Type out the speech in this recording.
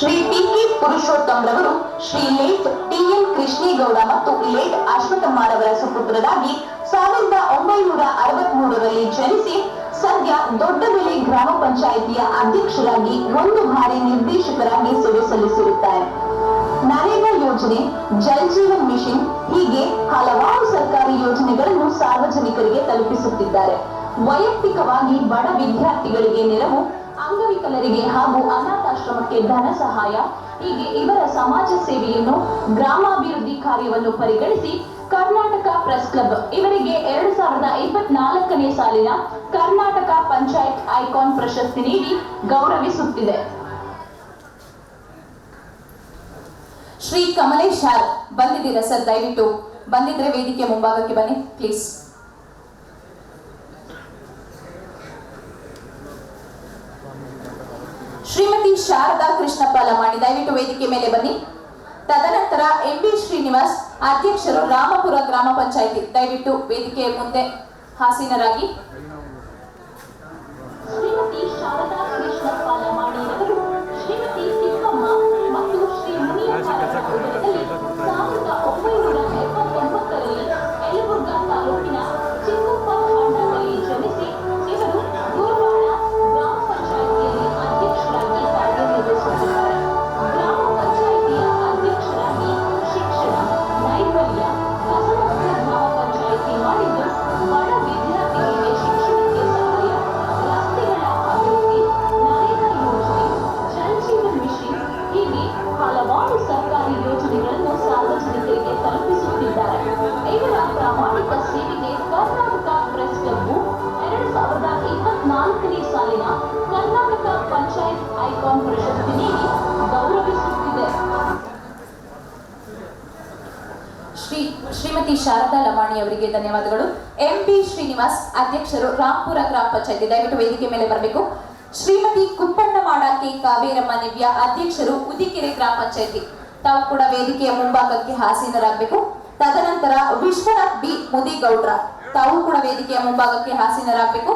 Shri P K Purushottam ರವರು Shri late T N Krishnegowda ಮತ್ತು late ಅಶ್ವಥಮ್ಮರವರ ಸುಪುತ್ರರಾಗಿ ಸಾವಿರದ ಒಂಬೈನೂರ ಅರವತ್ ಮೂರರಲ್ಲಿ ಜನಿಸಿ ಸದ್ಯ ದೊಡ್ಡಬೆಲೆ ಗ್ರಾಮ ಪಂಚಾಯಿತಿಯ ಅಧ್ಯಕ್ಷರಾಗಿ ಒಂದು ಬಾರಿ ನಿರ್ದೇಶಕರಾಗಿ ಸೇವೆ ಸಲ್ಲಿಸಿರುತ್ತಾರೆ. ನರೇಗಾ ಯೋಜನೆ, ಜಲ್ ಜೀವನ್ ಮಿಷನ್ ಹೀಗೆ ಹಲವಾರು ಸರ್ಕಾರಿ ಯೋಜನೆಗಳನ್ನು ಸಾರ್ವಜನಿಕರಿಗೆ ತಲುಪಿಸುತ್ತಿದ್ದಾರೆ. ವೈಯಕ್ತಿಕವಾಗಿ ಬಡ ವಿದ್ಯಾರ್ಥಿಗಳಿಗೆ ನೆರವು ಅಂಗವಿಕಲರಿಗೆ ಹಾಗೂ ಅನಾಥಾಶ್ರಮಕ್ಕೆ ಧನ ಸಹಾಯ, ಹೀಗೆ ಇವರ ಸಮಾಜ ಸೇವೆಯನ್ನು ಗ್ರಾಮಾಭಿವೃದ್ಧಿ ಕಾರ್ಯವನ್ನು ಪರಿಗಣಿಸಿ ಕರ್ನಾಟಕ ಪ್ರೆಸ್ ಕ್ಲಬ್ ಇವರಿಗೆ ಎರಡು ಸಾವಿರದ ಇಪ್ಪತ್ನಾಲ್ಕನೇ ಸಾಲಿನ ಕರ್ನಾಟಕ ಪಂಚಾಯತ್ ಐಕಾನ್ ಪ್ರಶಸ್ತಿ ನೀಡಿ ಗೌರವಿಸುತ್ತಿದೆ. ಶ್ರೀ ಕಮಲೇಶ್ ಬಂದಿದ್ದೀರಾ ಸರ್? ದಯವಿಟ್ಟು ಬಂದಿದ್ರೆ ವೇದಿಕೆ ಮುಂಭಾಗಕ್ಕೆ ಬನ್ನಿ, ಪ್ಲೀಸ್. ಶ್ರೀಮತಿ ಶಾರದಾ ಕೃಷ್ಣಪ್ಪ ಲಮಾಣಿ ದಯವಿಟ್ಟು ವೇದಿಕೆ ಮೇಲೆ ಬನ್ನಿ. ತದನಂತರ ಎಂ ಬಿ ಶ್ರೀನಿವಾಸ್, ಅಧ್ಯಕ್ಷರು ರಾಮಪುರ ಗ್ರಾಮ ಪಂಚಾಯಿತಿ. ದಯವಿಟ್ಟು ವೇದಿಕೆಯ ಮುಂದೆ ಹಾಸೀನರಾಗಿ ಶ್ರೀಮತಿ ಶಾರದಾ ಶ್ರೀಮತಿ ಶಾರದಾ ಲಮಾಣಿ ಅವರಿಗೆ ಧನ್ಯವಾದಗಳು. ಎಂ ಪಿ ಶ್ರೀನಿವಾಸ್ ಅಧ್ಯಕ್ಷರು ರಾಂಪುರ ಗ್ರಾಮ ಪಂಚಾಯತಿ, ದಯವಿಟ್ಟು ವೇದಿಕೆ ಮೇಲೆ ಬರಬೇಕು. ಶ್ರೀಮತಿ ಕುಪ್ಪಣ್ಣ ಮಾಡಾಕಿ ಕಾವೇರಮ್ಮ ನಿವ್ಯ ಅಧ್ಯಕ್ಷರು ಉದಿಕೆರೆ ಗ್ರಾಮ ಪಂಚಾಯತಿ. ತಾವು ಕೂಡ ವೇದಿಕೆಯ ಮುಂಭಾಗಕ್ಕೆ ಹಾಸೀನರಾಗಬೇಕು. ತದನಂತರ ವಿಶ್ವನಾಥ್ ಬಿ ಮುದಿಗೌಡ್ರ, ತಾವು ಕೂಡ ವೇದಿಕೆಯ ಮುಂಭಾಗಕ್ಕೆ ಹಾಸೀನರಾಗಬೇಕು.